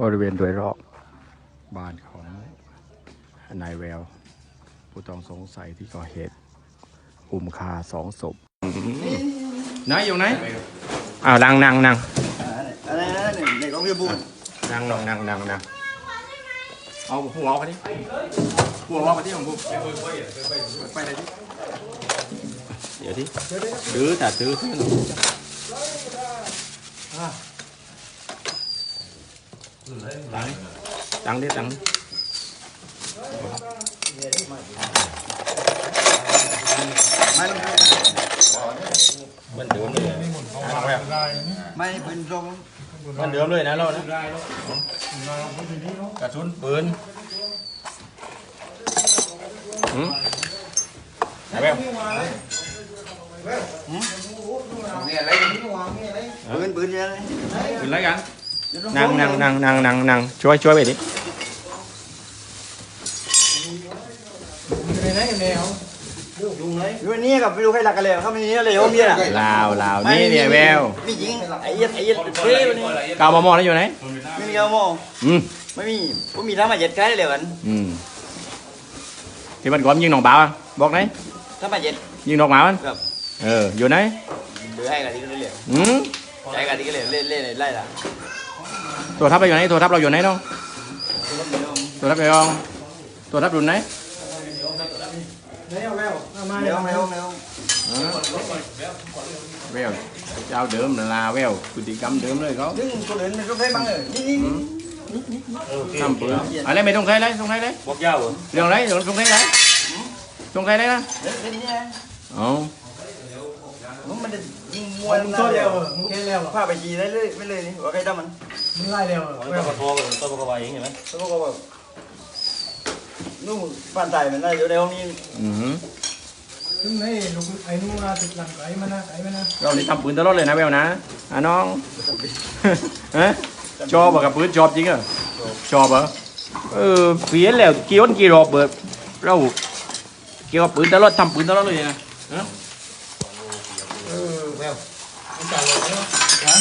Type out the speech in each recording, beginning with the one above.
บริเวณโดยรอบบ้านของนายแวว ผู้ต้องสงสัยที่ก่อเหตุอุ้มฆ่าสองศพนายอยู่ไหนอ้าวนั่งนั่งนั่งอะไรนะเนี่ยเด็กของพี่บุญนั่งนั่งนั่งนั่งนั่งเอาหัวออกไปดิหัวออกไปที่ของผมไปเลยดิเดี๋ยวดิซื้อแต่ซื้อซื้อตังตังดิตังดิมันเหมือนเดิมเลยเอาแบบไม่เป็นทรงเหมือน เดิมเลยนะเรานะกระสุนปืนหืมเอาแบบปืนปืนเยอะเลยปื นอะไรกันนั่งนั่งนั่งนั่งนั่งนั่งช่วยช่วยไปดิอยู่นี่กับไม่รู้ใครรักกันเลยเขาไม่นี่เลยโอ้เมียน่ะลาวลาวนี่เนี่ยแววมีหญิงไอ้เหี้ยไอ้เหี้ยเท่วันนี้กาวมอมอแล้วอยู่ไหนไม่มีเอาโม่อืมไม่มีผมมีทำมาเจ็ดใกล้เลยวันอืมที่มันก่อนยิงหนองบ่าวอะบอกไหนทำมาเจ็ดยิงหนองบ่าวมันกับเอออยู่ไหนเดือให้กันดีกันเลยอืมใจกันดีกันเลยเล่นเล่นไล่ละ ตัวทัพเราอยู่ไหนตัวทัพเราอยู่ไหนน้องตัวทัพไปองตัวทัพรุ่นไหนเร็วเร็วเร็วเร็วแววเจ้าเดิมน่ะลาแววพฤติกรรมเดิมเลยเขานึงคนอื่นมันก็ได้บ้างเลยนี่นี่นี่ทำปืนอะไรไม่ต้องใครเลยต้องใครเลยบอกยาวเหรอเรื่องอะไรเรื่องต้องใครเลยต้องใครเลยนะเล่นเล่นนี่อ๋อผมมันจะ ยิงมวยมึงตัวเดียวมึงแค่เร็วพาไปจีได้เลยไม่เลยนี่ว่าใครทำมันมันไล่เร็วตัวก็โทรตัวก็ไปอย่างเงี้ยไหมตัวก็แบบนู่นบ้านตายมันได้อยู่ในห้องนี้อืมถึงไหนลูกไอ้นู่นนะติดหลังไก่มันนะไก่มันนะเรานี่ทำปืนตลอดเลยนะแววนะอะน้องฮะชอบอะกับปืนชอบจริงเหรอชอบเหรอเออเปลี่ยนแล้วกี่วันกี่รอบเบิดเราเกี่ยวกับปืนตลอดทำปืนตลอดเลยนะ ฮะ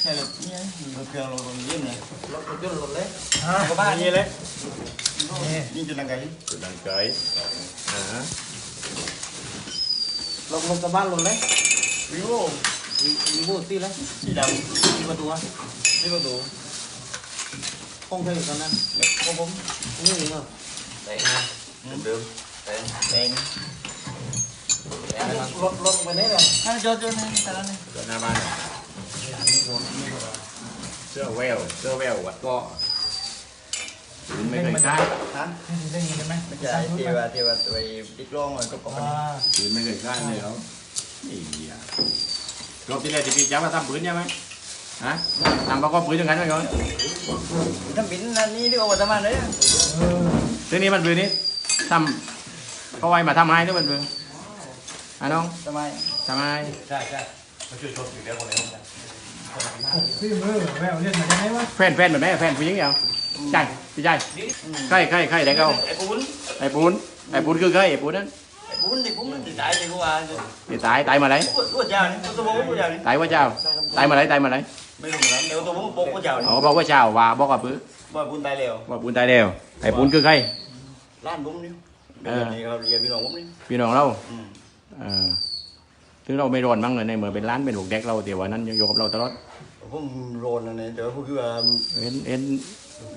ใช่เลยนี่รถเครื่องรถยืมเลยรถรถยนต์รถเล็กฮะก็บ้านนี่เลยนี่นี่จุดนังไก่ปืนดังเกยอ่าลงลงกับบ้านรถเล็กวิโววิโวสีอะไรสีดำสีประตูสีประตูห้องเธออยู่ตอนนั้นของผมนี่เหรอแดงเดิมแดงแดงรถรถไปไหนเลยนั่นจอดจอดนี่แต่ละนี่เกิดหน้าบ้านเนี่ยเสื้อแววเสื้อแวววัดก็ปืนไม่เคยฆ่าฮะนี่ได้ยินไหมไม่ใช่เทวะเทวะไปติ๊กลองมันก็ปกอ่าติปืนไม่เคยฆ่าเลยเขาไอ้เหี้ยรอบที่แล้วที่พี่จ้ามาทำปืนใช่ไหมฮะทำประกอบปืนยังไงไหมก่อนทำบินนั่นนี่ที่ว่าทำอะไรเออทีนี้มันปืนนี้ทำเขาไว้มาทำให้ด้วยมันปืน อะน้องทำไมทำให้ใช่ใช่พี่มือแววเล่นมาจากไหนวะแฟนแฟนแบบไหนแฟนผู้หญิงเหรอใช่พี่ใช่ใครใครใครไหนเขาไอ้ปุ้นไอ้ปูนไอ้ปูนคือใครไอ้ปูนนั้นไอ้ปุ้นที่ปุ้นมันติดตายที่กูว่าที่ตายตายมาไหนกูกูเจ้านี่ตัวผมกูเจ้านี่ตายว่าเจ้าตายมาไหนตายมาไหนไม่รู้เหมือนกันเดี๋ยวตัวผมปกกูเจ้านี่อ๋อบอกว่าเจ้าว่าบอกว่าปืนว่าปุ้นตายแล้วว่าปูนตายแล้วไอ้ปูนคือใครร้านผมนี่เออนี่เราเรียนพี่น้องผมนี่พี่น้องเราอืม เออถึงเราไม่ร้อนมั้งเลยในเมื่อเป็นร้านเป็นหกเด็กเราเดี๋ยววันนั้นยังอยู่กับเราตลอดผมโรนนะเนี่ยแต่ว่าผมคือว่าเห็นเห็น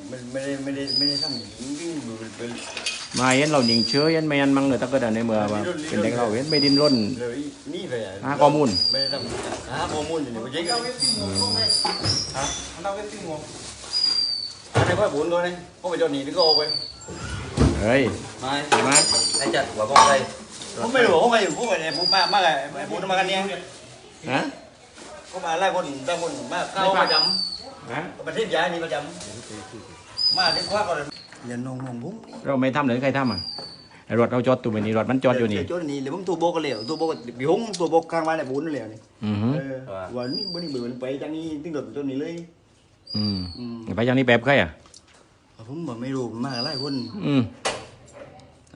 ไม่ไม่ได้ไม่ได้ไม่ได้ทำอย่างนี้วิ่งอยู่เป็นมาเห็นเราหญิงเชื้อเห็นไม่ยันมั้งเลยตะก็ได้ในเมื่อว่าเป็นเด็กเราเห็นไม่ดิ้นร่นเลยนี่ไปอะหาข้อมูลไม่ได้ทำหาข้อมูลอยู่นี่ผมเจ๊กันฮะเราไปติ้งงงอันนี้พ่อบุญตัวนี้พ่อไปจอดหนีที่ก็ออกไปเฮ้ยไม่ใช่ไหมไอ้จัดหัวกองอะไร ผมไม่รู้ผมไม่อยู่ผมไปเนี่ยผมมามาไงไอ้ผมมากันเนี่ยฮะผมมาไล่คนไล่คนมาเข้าประจฮะำประเทศยายนี่ประจำมาที่คว้าก่อนอย่านงนงผมเราไม่ทำหรือใครทำอะไอ้รถเราจอดตัวไปนี่รถมันจอดอยู่นี่จอดนี่เดี๋ยวผมตัวโบกันเลยตัวโบกันบิหงตัวโบกลางบ้านไอ้บุญนั่นแหละนี่อือหือเออวันนี้วันนี้เบื่อไปจังนี้ตึ้งโดดตัวนี้เลยอืมอืมไปจากนี้แป๊บใครอะผมบอกไม่รู้มาไล่คนอืม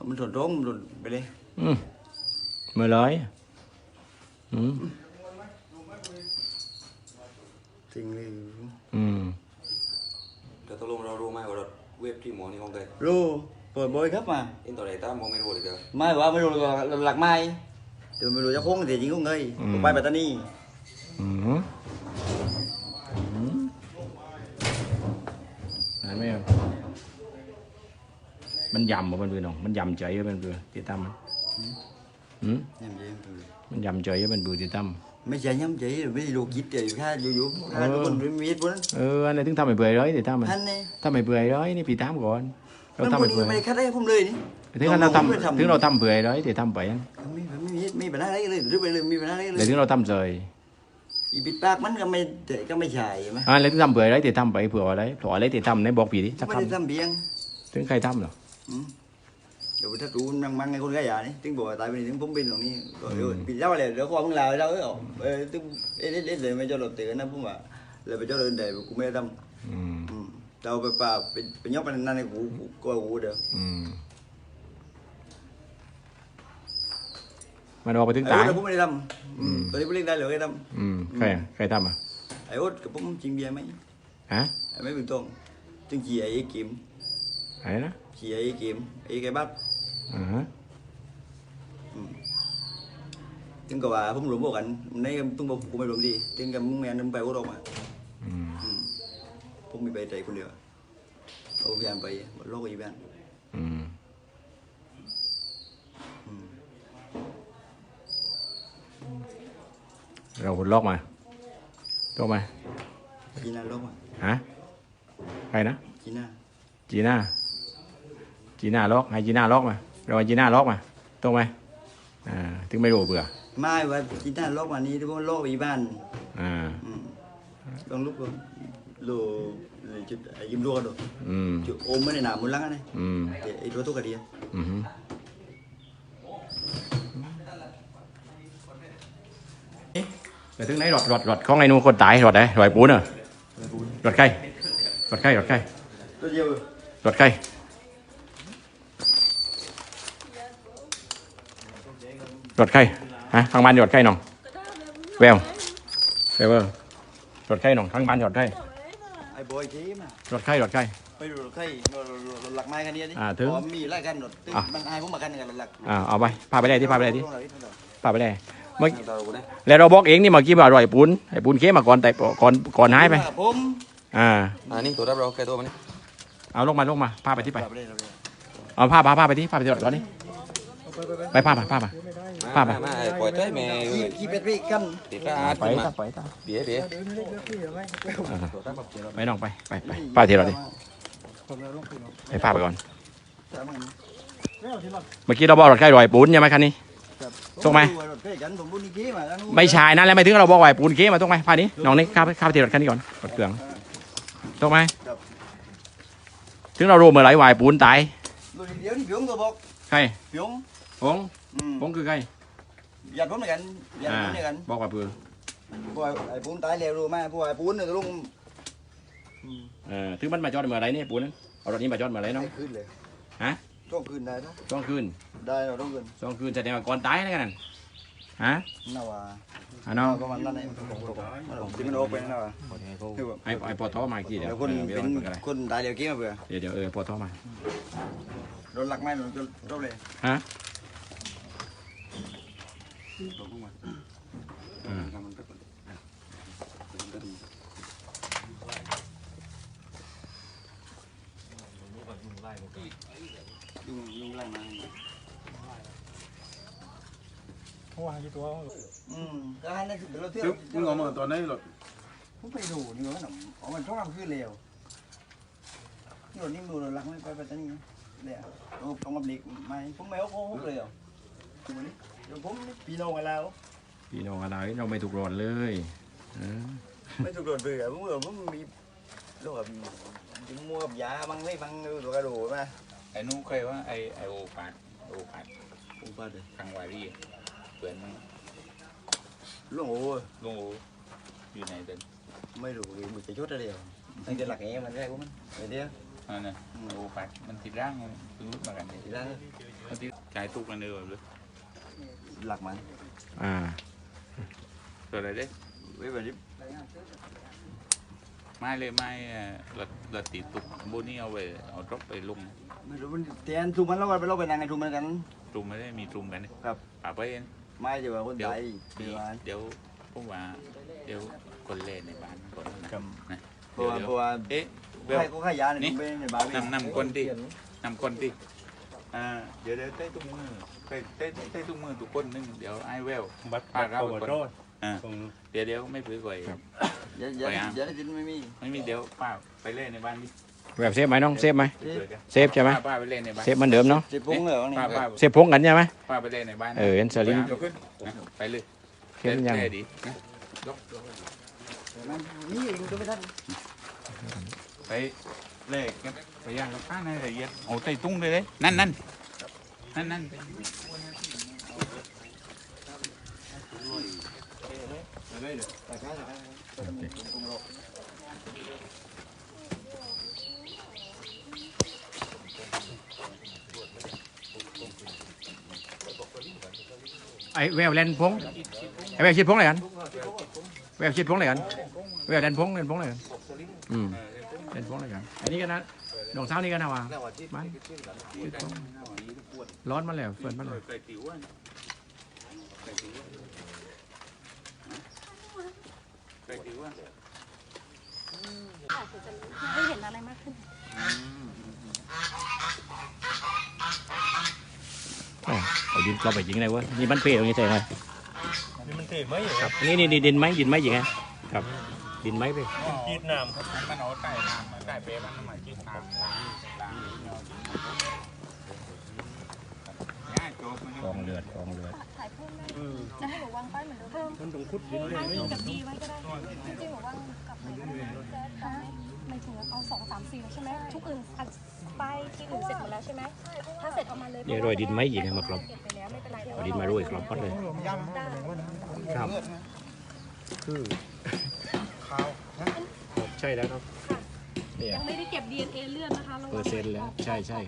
มันโดดร้องโดดไปเลย อืมเมื่อไรอืมจริงเลยอืมไหมว่ารถเว็บที่หมอนี่ของเคยรู้เปิดบอยครับมาอินต่อไหนตามมองไม่รู้เลยเด้อไม่ว่าไม่รู้หลักไม้เดี๋ยวไม่รู้จะคงแต่จริงก็เงยผมไปปัตตานีอืมอืมอ่านไหมครับมันยำบ่มันเบื่อน้องมันยำใจเยอะมันเบื่อติดตามมันอื มยังยังมันยำใจเยอะมันเบื่อติดตามไม่ใช่ย้ำใจไม่ได้รู้คิดเดี๋ยวแค่อยู่ๆถ้าทุกคนไม่มีเหตุผลเอออันไหนถึงทำให้เบื่อร้อยติดตามมันท่านเนี่ยทำให้เบื่อร้อยนี่พี่ตามก่อนเรามันทำคให้นเบื่อไม่ได้คัดได้ผมเลยนี่ถึงเราทไม่ทำำถึงเราทำเบื่อร้อยติดตามไปยังไม่ไม่มีไม่มีปัญหาอะไรเลยหรือไปเลยมีปัญหาอะไรเลเลยยถึงเราทำเฉยอีปิดปากมันก็ไม่ก็ไม่ใช่ใช่ไหมอ่าเลยถึงทำเบื่อร้อยติดตามไปเผื่ออะไรเผื่ออะไรติดตามในบอกพี่ดิสักไม่คได้ทำเบียงำถึงใครทำเหรอ เดี๋ยวถ้ารู้มันมังไงคนก็อย่านี่ถึงบอกตายไปนี่ถึงผมเป็นตรงนี้ก็เดี๋ยวปิดเล่าอะไรเดี๋ยวความมึงลาเราเออเออถึงเอ๊ะเอ๊ะเลยไม่เจ้าหล บเตือนนะผมว่าเลยไปเจ้าเดินเดี๋ยวกูไม่ได้ทำอืมอืมเราไปป่าเป็นเป็นยกเป็นนั่นในกูกูก็กู จริงเบียร์ไหมฮะไอ้ไม่เป็นต้องจึงจีไอ้กิมอะไรนะจีไอ้กิมไอ้ไก่บัดอ่าฮะจึงก็ว่าผมรวมพวกกันในตุ้งบอกกูไม่รวมดีจึงกับมึงแม่นึงไปกูออกมาอืมผมมีไปใจคนเดียวเอาพยายามไปโลกอีแบนอืมเราหุ่นล็อกมาตัวมาจีน่าโลกมาฮะใครนะจีน่าจีน่าจีน่าล็อกให้จีน่าล็อกมาเราให้จีน่าล็อกมาตรงไหมอ่าถึงไม่รู้เบื่อไม่ว่าจีน่าโลกมานี้ที่ผมโลกอีแบนอ่าลองลุกลงโลจุดยิ้มรัวดูอืมจุดโอมไม่ได้หนามุนลังนี่อืมไอ้ตัวตุกกระเดียอืมฮึไปถึงไหนรถรถรถของไอ้หนูคนตายรถไหนรถปูนเหรอรถใครรถใครรถใครตัวเดียวรถใคร รถใครฮะทางบ้านรถใครน้องแววแววเออรถใครน้องทางบ้านรถใครไอ้บอยทีมรถใครรถใครไปดูใครรถหลักไม้คันนี้ดิอ่าถึงมีไล่กันรถอะมันให้ผมมากันกันรถหลักอ่าเอาไปพาไปได้ที่พาไปได้ที่ลงหน่อยดิลงหน่อยพาไปได้เมื่อต่อกูได้แล้วเราบอกเองนี่เมื่อกี้ว่าอร่อยปูนไอ้ปูนเค็มมาก่อนแต่ก่อนก่อนหายไปผมอ่าอ่านี่ตัวรับเราแค่ตัวมันนี่เอาลงมาลงมาพาไปที่ไปไปเลยไปเลยเอาพาพาพาไปที่พาไปที่รถก่อนนี่ไปพาไปพาไป พาไปมามาปล่อยใจแม่เอ้ยขี่เป็ดไปกันติดตาอาดไปขึ้นมาตาไปตาเดี๋ยวเดี๋ยวเดินไม่ได้เลือกที่หรือไม่ไปน้องไปไปไปพาที่รถดิผมเราลงไปเนาะไปพาไปก่อนแล้วที่เราเมื่อกี้เราบอกรถใครอร่อยปูนใช่ไหมคันนี้ส่งไหมรถใกล้กันผมบุญนี่กี้มาแล้วไม่ใช่นั่นแหละไม่ถึงเราบอกว่าไอ้ปูนเค็มมาตรงไหมพานี้น้องนี่ข้าไปข้าไปที่รถคันนี้ก่อนรถเครื่องตรงไหมถึงเรารู้เมื่อไหร่ว่าไอ้ปูนตายรถเดียวนี่เพียงตัวบอกใครเพียงผงอืมผงคือใคร ญาติผมเหมือนกันญาติอ่าผมเหมือนกันบอกว่าเพื่อพวกไอ้ปูนตายแล้วรู้ไหมพวกไอ้ปูนเนี่ยลุงเออถึงมันมาจอดเมื่อไหร่นี่ปูนนั้นเอารถนี้มาจอดเมื่อไหร่น้องไม่คืนเลยฮะต้องคืนได้นะสองคืนได้เราต้องคืนสองคืนแสดงว่าก่อนตายนะกันนั่นฮะน่าว่าอะน้องประมาณนั้นเองที่มันโอเป็นน่าว่าคือแบบไอ้ไอ้ปอทอมากี่เดี๋ยเดี๋ยววคนเออเดี๋ยวเป็นมันก็ได้คนตายเดี๋ยวกี้มาเบื่อเดี๋ยวเดี๋ยวเออปอทอมาโดนหลักไม้โดนโดนเลยฮะ ยุงยุงไล่มาเขาวางกี่ตัวอืมก็ให้นั่นคือเราเที่ยวมึงเอามาตอนไหนหรอผมไปดูนี่ว่าหนุ่มอ๋อมันต้องทำขึ้นเร็วที่เรานี่ดูเราหลักไม่ไปไปตอนนี้เนี่ยโอ้ต้องมาบลิกไม่ผมไม่เอาโค้งเลยเหรอ เดี๋ยวผมปีนองกันแล้วพี่น้องอะไรเราไม่ถูกรอนเลยเออไม่ถูกโดนเบื่อผมเบื่อผมมีโรคแบบมัวกับยาบางไม่บางตัวกระโดดมาไอ้นู้นเคยว่าไอ้ไอโอปาดโอปาดผมไปเลยทางวารีเปื่อนมันลุงโอ้ลุงโออยู่ไหนเดินไม่รู้มันจะชดอะไรเดียวตั้งแต่หลักแง่มันแรกว่ามันไอ้เดียวนั่นน่ะโอปาดมันติดร่างไงคือรุดมากันเนี่ยทีละมันติดกายทุกกันเลยเลย หลักมันอ่าตัวอะไรเด้ไว้แบบนี้ไม่เลยไม่เอ่อรถรถติดตุกโบนี่เอาไปเอารถไปลงไม่รู้มันเตียนทุกมันแล้วไปเราไปนั่งไงทุกมันกันตุมไม่ได้มีตุมกันนี่ครับป่าไปเองไม่จะว่าคนเดี๋ยวไทยมีเดี๋ยวว่าเดี๋ยวพวกว่าเดี๋ยวคนเล่นในบ้านก่อนนะนะเพราะว่าเพราะว่าเอ๊ะเวลใครก็ขายยาเนี่ยผมเป็นในบ้านนำนำคนที่นำคนที่อ่าเดี๋ยวเดี๋ยวเต้ตุ้มือ เต้เต้เต้ตุ้มือทุกคนนึงเดี๋ยวไอ้เวลบัตรพาเราโปไปรคนโรดอ่าตรงเดี๋ยวเดี๋ยวไม่พื้นก่อยอย่าอย่าอย่าได้ยินไม่มีไม่มีเดี๋ยวป้าไปเล่นในบ้านนี่แบบเซฟไหมน้องเซฟไหมเปิดกันเซฟใช่ไหมป้าป้าไปเล่นในบ้านเซฟเหมันเดิมเนาะเจ็บปุ้งเลยวันนี้ป้าป้าเซฟพงกันใช่ไหมป้าไปเล่นในบ้านนะเออเห็นสลิงเดี๋ยวขึ้นนะไปเลยเข้มยังเล่นดีนะนี่เองก็ไม่ทันไปเล่นกันไปย่างกับป้าในละเอียดเอาใต้ตุ้งเลยเลยนั่นนั่น นั่นนั่นไอ้แววเล่นพงไอ้แววชิดพงอะไรกันแววชิดพงอะไรกันแววเล่นพงเล่นพงอะไรกันอืมเล่นพงอะไรกันอันนี้กันนะดองเช้านี่กันนะวะมันชิดพง ร้อนมาแล้วเฟิร์นมาแล้วไปติวอะไปติวอะไปติวอะให้เห็นอะไรมากขึ้น อ๋อเอาดินกรอบไปยิงเลยเวะนี่มันเปรี้ยวอย่างนี้ใช่ไหมนี่มันเท่ไหมครับอันนี้นี่ดินไหมดินไหมยิงไงครับ ดินไหมไปกีดน้ำครับมันเอาใต้น้ำมาใต้เปรย์มันมากินน้ำล้างล้างง่ายจบมัน ก องเลือดกองเลือดถ่ายเพิ่มได้จะให้หนูวางป้ายเหมือนเดิมเพิ่มมันต้องคุดดินเลยให้ไหมกับดีไว้ก็ได้จริงๆหนูวางกลับไปก็ได้จะไม่ถึงเอาสองสามสี่แล้วใช่ไหมทุกอื่นอัดป้ายที่อื่นเสร็จหมดแล้วใช่ไหมถ้าเสร็จเอามาเลยเนี่ยโรยดินไหมยิงให้มากรอบเก็บไปแล้วไม่เป็นไรเอาดินมาโรยกรอบก็เลยครับคือข้าวใช่แล้วครับเนี่ยยังไม่ได้เก็บ DNA เลือดนะคะเปอร์เซ็นต์แล้วใช่ใช่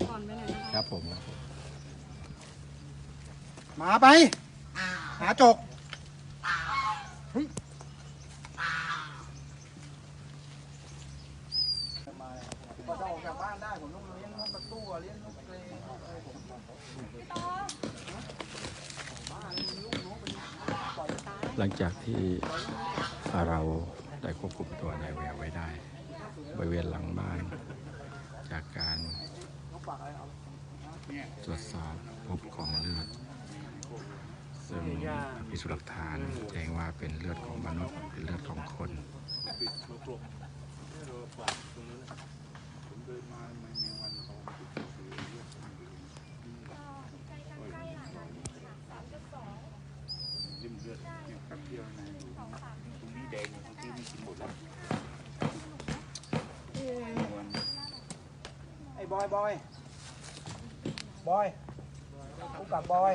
ก่อนไว้หน่อยนะคะครับผมหมาไปหาจกหลังจากที่เราได้ควบคุมตัวนายแววไว้ได้ บริเวณหลังบ้าน จากการตรวจสอบพบของเลือด ซึ่งพิสูจน์หลักฐานแจ้งว่าเป็นเลือดของมนุษย์เป็นเลือดของคนไอ้บอยบอยบอยกูกับบอย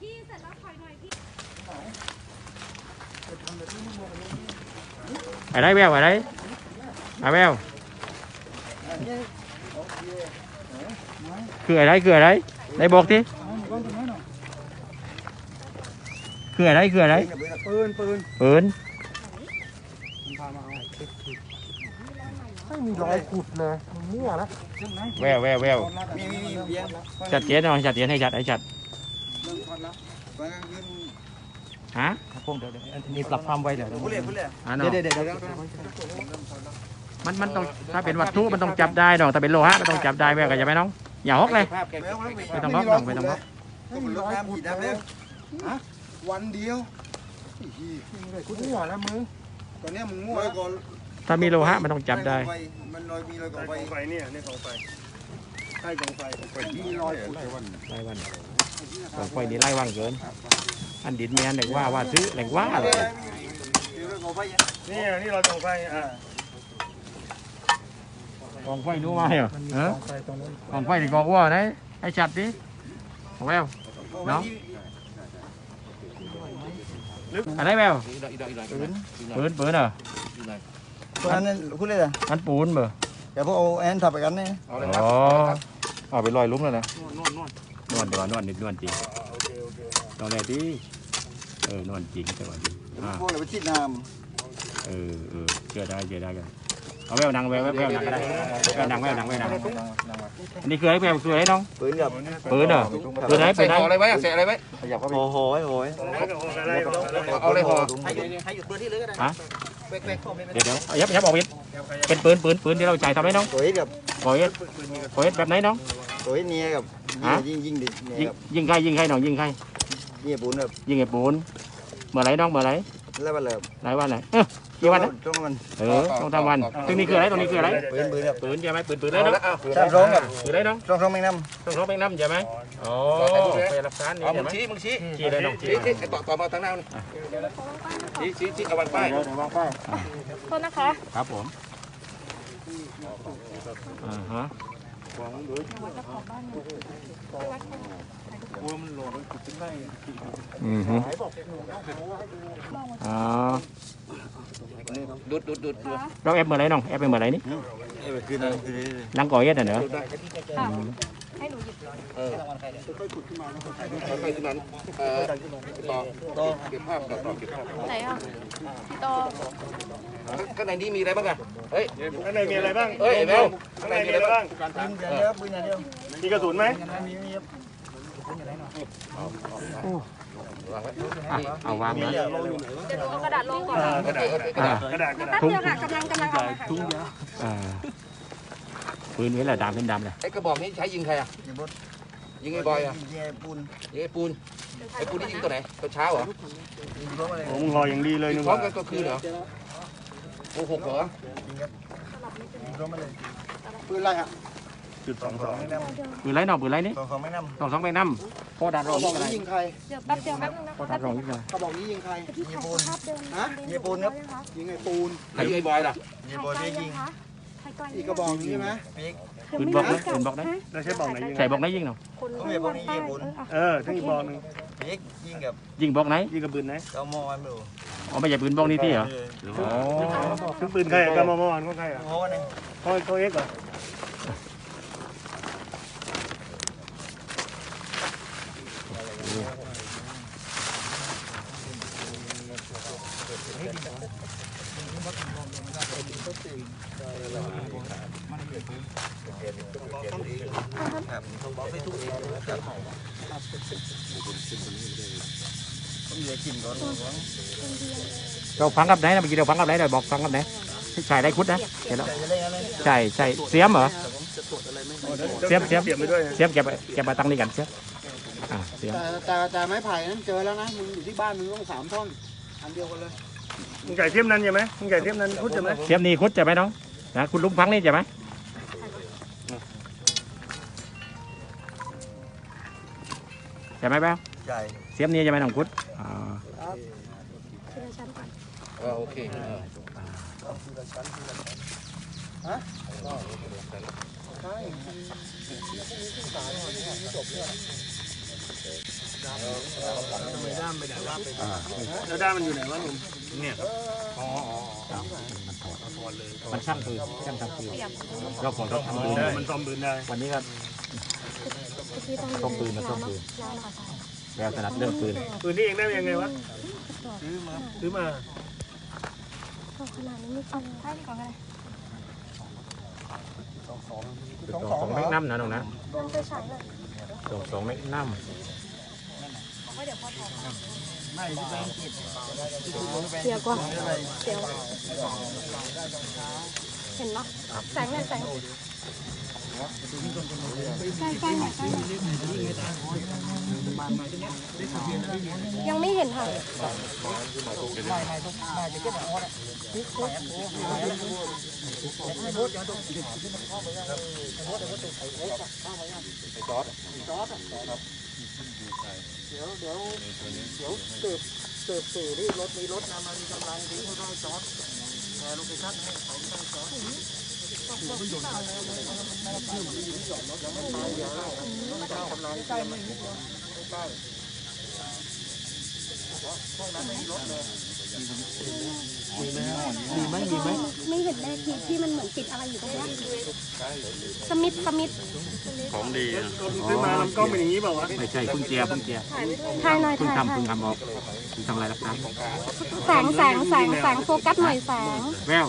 พี่เสร็จแล้วถอยหน่อยพี่ อะไรแววอะไรอะแววคืออะไรคืออะไรไหนบอก ทีคืออะไรคืออะไรปืนปืนปืนไม่มีรอยขุดเลยมันมั่วแล้วแววแววแววมีมีมีเบียร์จัดเจนหน่อยจัดเจนให้จัดให้จัดเรื่องคนละบางที ฮะพงเดี๋ยวเดี๋ยวอันนี้ปรับความไวเดี๋ยวผู้เล่นผู้เล่นอ่าเนาะเดี๋ยวเดี๋ยวเดี๋ยวมันมันต้องถ้าเป็นวัตถุมันต้องจับได้น้องแต่เป็นโลหะมันต้องจับได้แววกันจะไหมน้องอย่าฮอกเลยภาพแกไม่ต้องไม่ต้องฮอกน้องไม่ต้องฮอกไม่มีรอยขุดเลยฮะวันเดียวมั่วแล้วมึงตอนนี้มึงมั่วก่อนถ้ามีโลหะมันต้องจับได้ มันลอยมีลอยก่ใต้อนกไฟองไฟเนี่ยเนี่ยกองไฟใต้กองไฟไฟมีรอยขุดไล่วัน ของไฟนี่ไล่ว่างเกิน อันดินแมนแหล่งว่าว่าซื้อแหล่งว่าเลยนี่นี่รอยกองไฟอ่ากองไฟรู้ไหมเหรอเออกองไฟตรงนู้นกองไฟนี่กองว่าไหนให้จัดดิแววน้องอะไรแววปืนปืนเหรอตอนนั้นคุณเล่นอะอันปูนเบอเดี๋ยวพวกเอาแอนทับไปกันนี่อ๋อเอาไปลอยลุ้มแล้วนะนวดนวด นวดดีกว่านวดนิดนวดจริงนอนแรกที่เออนอนจริงแต่ว่าดีอ่าพวกเราไปที่น้เออเออเชื่อได้เชื่อได้กันเอาแววหนังแววแววแววหนังก็ได้แววหนังแววหนังแววหนังอันนี้คืออะไรแววคืออะไรน้องำปืนกับปืนเหรอปืนไหนปืใส่นไหนห่ออะไรไว้อะใส่อะไรไว้โอ้โหโอ้ยเอาอะไรห่อ ให้อยู่ให้อยู่พื้นที่เลยก็ได้ฮะเบรกเบรกเข้าไปเดี๋ยวเดี๋ยวเอายับยับออกเป็นเป็นปืนปืนปืนที่เราจ่ายทำไหมน้องตัวนี้กับปล่อยปล่อยแบบไหนน้อง ตัวนี้เนี่ยกับฮะ ยิงยิงดิเนี่ยยิงกับยิงใครยิงใครน้องยิงใครยิงปูนกับยิงไอ้ปูนเมื่อไหรน้องเมื่อไหรแล้วมันเลยหลายวันไหนเออกี่วันนะช่วงมันเออต้องทำวันตรงนี้คืออะไรตรงนี้คืออะไรปืนปืนกับปืนใช่ไหมปืนปืนเลยเนาะช่างร้องกับปืนเลยน้องช่องช่องแมงน้ต้องรบแม่งน้ำใช่ไหมอ๋อไปรับสารนี่เอามึใช่งไหมชี้มึงชี้ชี้เลยน้องชี้ชี้ชี้ไอ้ต่อต่อมาทางหน้านี่ชี้ชี้ชี้เอาวันป้ายโทษนะคะครับผมอ่าฮะ อืมฮึอ๋อดูดดูดดูดดูดเราแอปเมื่อไหรน้องแอปเป็นเมื่อไหรนี่ำเอ้ยคือนั่นคือหลังก่อเหตุน่ะเหรอค่ะให้หนูหยิบเออค่อยๆขึ้นมาเออต่อต่อเก็บภาพต่อต่อเก็บภาพไหนอะพี่โตข้างในนี้มีอะไรบ้างอะ เฮ้ยข้างในมีอะไรบ้างเฮ้ยไอ้แมวข้างในมีอะไรบ้างปืนเดียวปืนเดียวมีกระสุนไหมเอาวางนะเดี๋ยวหนูเอากระดาษลงก่อนกระดาษอ่ากระดาษกระดาษแป๊บเดียวค่ะกำลังกำลังเอามาค่ะอ่าปืนนี้แหละดำเป็นดำเลยไอ้กระบอกนี้ใช้ยิงใครอะยิงไอ้บอยอะยิงปูนยิงไอ้ปูนไอ้ปูนที่ยิงตัวไหนตัวเช้าเหรอยิงร้องอะไรโอ้มึงรออย่างดีเลยยินึงกพร้อว่ามกันก็คือเหรอ โอ้หกเหรอยิงร้องมาเลยปืนอะไรฮะจุดสองสองแมงน้ปืนไรน้องปืนไรนี่ำสองสองแมงน้ต้องสองแม่น้ำพอดันำรองบอนี่กอะไรนี้ยิงใครเดี๋ยวแป๊บเดียวแป๊บนึงนะพอดันรองนี่อะไรเขาบอกนี้ยิงใครพี่ยิงถ่ายปูนภาพเดิมฮะยิงปูนครับยิงไอ้ปูนไอ้ไอ้บอยล่ะยิงปูนที่ยิงถ่ายก่อนอีกกระบอกใช่ไหมปีกปืนบอกนะปืนบอกนะแล้วใช้บอกไหนยิงใส่บอกไหนยิงเนาะคนเขาเรียกพวกนี้ยิงปูนเออทั้งอีกบอกหนึง ปีกยิงกับยิงบอกไหนยิงกระปืนไหนเก้ามอไม่รู้อ๋อไม่ใช่ปืนบอกนี่ที่เหรออ๋อทั้งปืนใครอะกำมะมอนของใครอะโอ้เนี่ยเขาเขาเอ็กซ์เหรอครับ เราฟังกับไหนนะเมื่อกี้เราฟังกับไหนเราบอกฟังกับไหนใช่ได้คุดนะเห็นแล้วจะได้อะไรใช่ใช่เสียมเหรอเสียมเสียมเสียบไปด้วยเสียมเก็บเก็บมาตั้งนี่กันเสียมอ่าเสียมแต่แต่แต่ไม้ไผ่นั้นเจอแล้วนะมึงอยู่ที่บ้านมึงต้องสามท่อนอันเดียวกันเลย มึงไก่เทียมนั้นใช่ไหมมึงไก่เทียมนั้นพูดใช่ไหมเสียมนี่คุดใช่ไหมน้องนะคุณลุงฟังนี่ใช่ไหมใช่ไหมแป๊วใหญ่เสียมนี่ใช่ไหมน้องคุดอ่าทีละชั้นก่อนเออโอเคเออใช่แล้ว ด้านมันอยู่ไหนวะหนุ่มมันช่างปืนช่างทำปืนเราขอทำปืนได้ได้มันซ่อมปืนได้วันนี้ก็พี่ต้องต้มปืนนะต้มปืนร้านอาหารแววถนัดเรื่องปืนปืนนี่เองได้ยังไงวะซื้อมาขนาดนี้ไม่เอาให้ดีกว่าไงสองสองแมกนัมนะน้องนะมันไปฉายเลย สองสองเม็ดนัมเอาไว้เดี๋ยวพอถอดเสียกว่าเสียวเห็นเนาะแสงเลยแสงใกล้ๆหน่อยใกล้หน่อยยังไม่ นค่ะเดี๋ยวเดี๋ยวเดี๋ยวสืบสืบสื่อที่รถมีรถนะมันมีกำลังที่เขาได้จอดแชร์โลเคชั่นให้เขาได้จอดไม่ไปจอดรถยังไม่ไปเดี๋ยวเราต้องการกำลังใกล้ มีไหมมีไหมมีไหมไม่เห็นเลขที่ที่มันเหมือนติดอะไรอยู่ตรงเนี้ยสมิธสมิธของดีนะขึ้นมาลำกล้องเป็นอย่างนี้เปล่าวะไม่ใช่เพิ่งเจียเพิ่งเจียถ่ายหน่อยถ่ายทำถ่ายเพิ่งทำออกเพิ่งทำอะไรครักษาแสงแสงแสงแสงโฟกัสหน่อยแสงแวว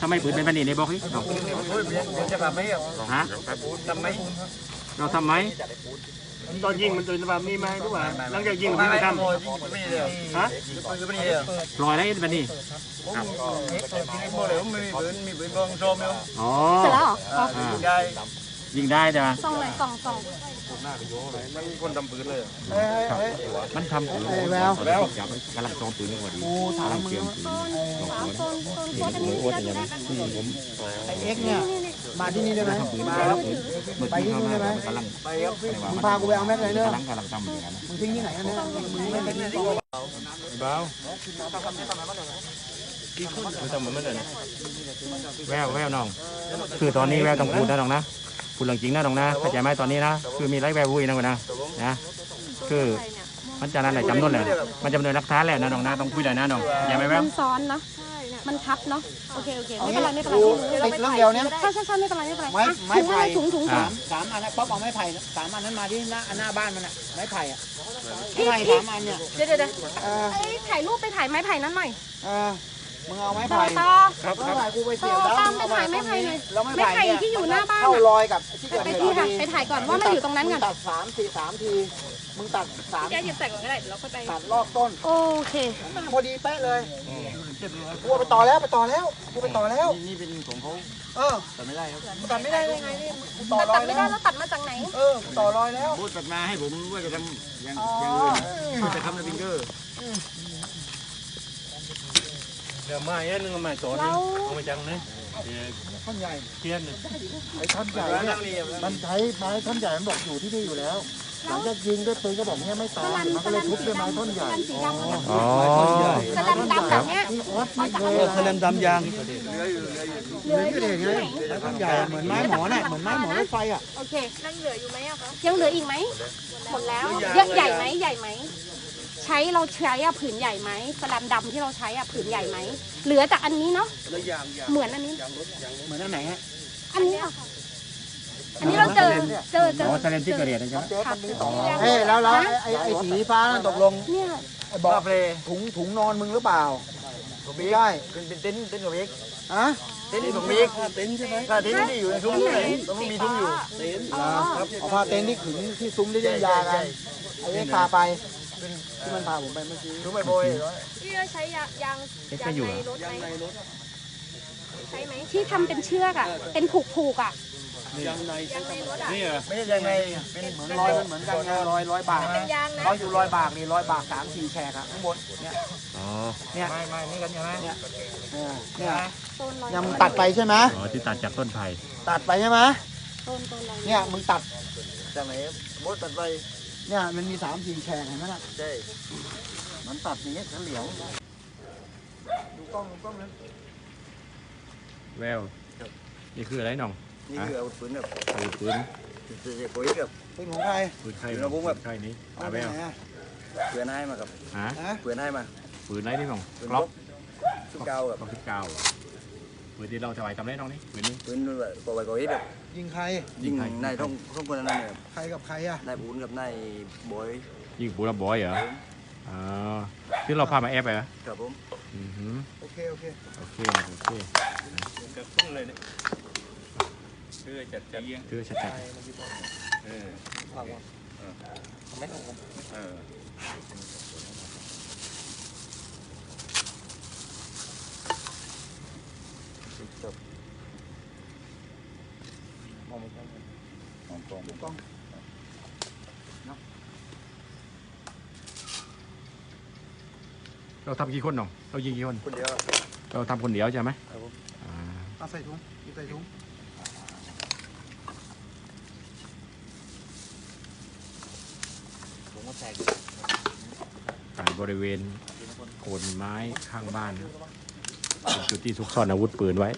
ทำไมปืนเป็นบบนี้ในบอกนี่น้องฮะเราทำไหม ตอนยิงมันตัวแบบนี้ไหมหรือเปล่าหลังจากยิงมันไม่ทำฮะปล่อยได้แบบนี้อ๋อเสร็จแล้วเหรออ๋ออ่ายิงได้จ้ะส่องหน่อยส่องส่องครับมันทำปืนแววแล้วกำลังซ้อมปืนนี่พอดีกำลังเตรียมปืนสามโซนโซนโซนอันนี้โอ้ยอย่างนี้ที่ผมไอเอ็กซ์เนี่ย มาที่นี่ได้ไหมทำปืนมามาแล้แล้ววเมื่อกี้เขามากำลังมึงพากูไปเอาแม็กไลเนอร์กำลังกำลังทำอย่างนั้นมึงทิ้งที่ไหนกันเนี่ยมึงไม่เป็นที่เบาแววแววน้อง คือตอนนี้แววต้องพูดนะน้องนะพูดเรื่องจริงนะน้องนะเข้าใจไหมตอนนี้นะคือมีไรแวววุ้ยนะคนนะนะคือมันจะนั่นแหละจำนวนเลยมันจำนวนรักฐานแหละนะน้องนะต้องคุยเลยนะน้องอย่าไปแวมัวนซ้อนเนาะ มันทับเนาะโอเคโอเคไม่เป็นไรไม่เป็นไรกูติดเรื่องเดียวเนี่ยใช่ใช่ใช่ไม่เป็นไรไม่เป็นไรไม้อะไม้ถุงอะไผ่ไรถุงถุงถุสางมสามอันนะป๊อปเอาไม้ไผ่สามอันนั้นมาที่หน้าหน้าบ้านมันอะไม้ไผ่อะไม้ไผ่สามอันเนี่ยเดี๋ยวเดี๋ยวเดี๋ยวเออเอ้ยถ่ายรูปไปถ่ายไม้ไผ่นั้นหน่อยเออมึงเอาไม้ต่อไผ่ต่อไม้ไผ่กูไปต่เสียอบแล้วตามไปถ่ายไม้ไผ่หน่อยแล้วไม้ไม้ไผ่ไผ่เนี่ยที่อยู่หน้าบ้านเข้าอะรอยกับที่เกิดไปเหตุที่ค่ะพอดีไปถ่ายก่อนว่ามันอยู่ตรงนั้นก่อนมึตัดสามสี่สามทีมึงตัดสามแกหยิบใส่ก่อนก็ได้เดี๋ยวเราค่อยไปตัดรอบต้นโอเคพอดีเป๊ะเลย กูเอาไปต่อแล้วไปต่อแล้วกูไปต่อแล้ว นี่เป็นของเขาเออแต่ไม่ได้ครับตัดไม่ได้ได้ไงนี่กูต่อแต่รตัอดยไม่แล้ได้วแล้วตัดมาจากไหน เออกูต่อรอยแล้วพูดตัดมาให้ผมว่าจะทำอย่างอ๋ออย่างอื่นจะทำในฟิงเกอร์เดี๋ยวมาอันนึงมาสอนเราเอามาจังนะท่อนใหญ่เทียนไอ้ท่อนใหญ่เนี่ยมันใช้ไม้ท่อนใหญ่มันบอกอยู่ที่นี่อยู่แล้ว หลังจากยิงด้วยปืนก็บอกเนี่ยไม่ตายมันก็เลยทุบด้วยไม้ท่อนใหญ่สแลมสีดำเนี่ยอ๋อสแลมดำแบบเนี้ยนี่ออสไม่เคยแสลมดำยางเหลืออยู่เห็นที่ไงไหนไม้ท่อนใหญ่เหมือนไม้หมอน่ะเหมือนไม้หมอรถไฟอะโอเคยังเหลืออยู่ไหมอะคะยังเหลืออีกไหมหมดแล้วเยอะใหญ่ไหมใหญ่ไหมใช้เราใช้อะผืนใหญ่ไหมสแลมดำที่เราใช้อะผืนใหญ่ไหมเหลือจากอันนี้เนาะเหมือนอันนี้เหมือนอันไหนฮะอันนี้อะค่ะ อันนี้เราเจอเจอเจอ๋ออแสดงที่เกิดเหตุนะใช่ไหมเจ๊มันมีสองเฮ้ยแล้วแล้วไอ้ไอ้สีฟ้านั่นตกลงเนี่ยไอ้บอกถุงถุงนอนมึงหรือเปล่าไม่ได้เป็นเป็นเต็นท์เต็นท์ของเอกฮะเต็นท์ของเอกเต็นท์ใช่ไหมถ้าเต็นท์ที่อยู่ในซุ้มไหนต้องมีซุ้มอยู่อ๋อเอาผ้าเต็นท์ที่ขึงที่ซุ้มได้เล่นยากันไอ้เอ็กซ์พาไปที่มันพาผมไปเมื่อกี้ซุ้มไปโบยพี่ใช้ยางยางเอ๊ะไม่อยู่เหรอรถไหมใช่ไหมที่ทำเป็นเชือกอะเป็นผูกผูก ๆอะนี่เหรอไม่ใช่ยังไงเป็นเหมือนรอยมันเหมือนกันไงรอยรอยบากเป็นยางนะรอยอยู่รอยบากนี่รอยบากสามสี่แฉกอะข้างบนเนี่ยอ๋อเนี่ยไม่ไม่นี่กันใช่ไหมเนี่ยเนี่ยโซนรอยเนี่ยมึงตัดไปใช่ไหมอ๋อที่ตัดจากต้นไผ่ตัดไปใช่ไหมโซนโซนรอยเนี่ยมึงตัดจากไหนบดตัดไปเนี่ยมันมีสามสี่แฉกเห็นไหมล่ะใช่มันตัดอย่างเงี้ยเหลียวดูกล้องดูกล้องนะแววนี่คืออะไรน้อง นี่คืออาวุธปืนแบบปืนปืนเสียโกยกับเป็นของใครปืนไข่ปืนระบุแบบไข่นี้เอาอาไปแววไหนอะเปืนให้มากับฮะฮะเปืนให้มาปืนอะไรนี่น้องปืนกล็อกชุดเก่ากับกล็อกสิบเก้าเหรอปืนที่เราจะไปทำได้น้องนี่ปืนนี้ปืนแบบโกยโกยแบบยิงใครยิงนายต้องต้องคนนั้นเนี่ยใครกับใครอะนายบุญกับนายบอยยิงปูระบอยเหรออ๋อที่เราพามาแอปไปเหรอกับผมอือหือโอเคโอเคโอเคโอเคกับพุ่งเลยเนี่ย เคือจัดจัดเคือชัดเออฝากว่าเออถูกต้องๆเราทำกี่คนน้องเรายิงกี่คน คนเดียว เราทำคนเดียวใช่ไหมครับผมอ่าเอาใส่ถุงใส่ถุง ผมก็แตกการบริเวณโคนไม้ข้างบ้านนะเป็นจุดที่ซุกซ่อนอาวุธปืนไว้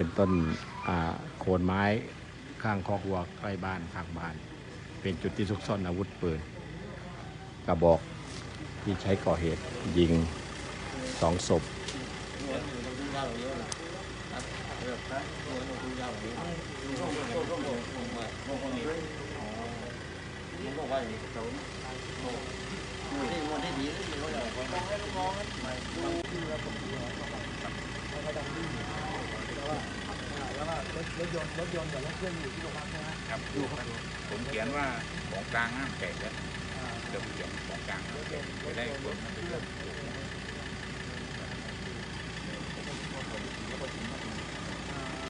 เป็นต้นโคนไม้ข้างคอกวัวใกล้บ้านข้างบ้าน เป็นจุดที่ซุกซ่อนอาวุธปืนกระบอกที่ใช้ก่อเหตุยิงสองศพ รถยนต์ยนต์กัเครื่องอยู่ที่โรงพักใช่ครับผมเขียนว่าของกลางห้ามแตกแล้วเดี๋ยวเขียนของกลางจะได้คน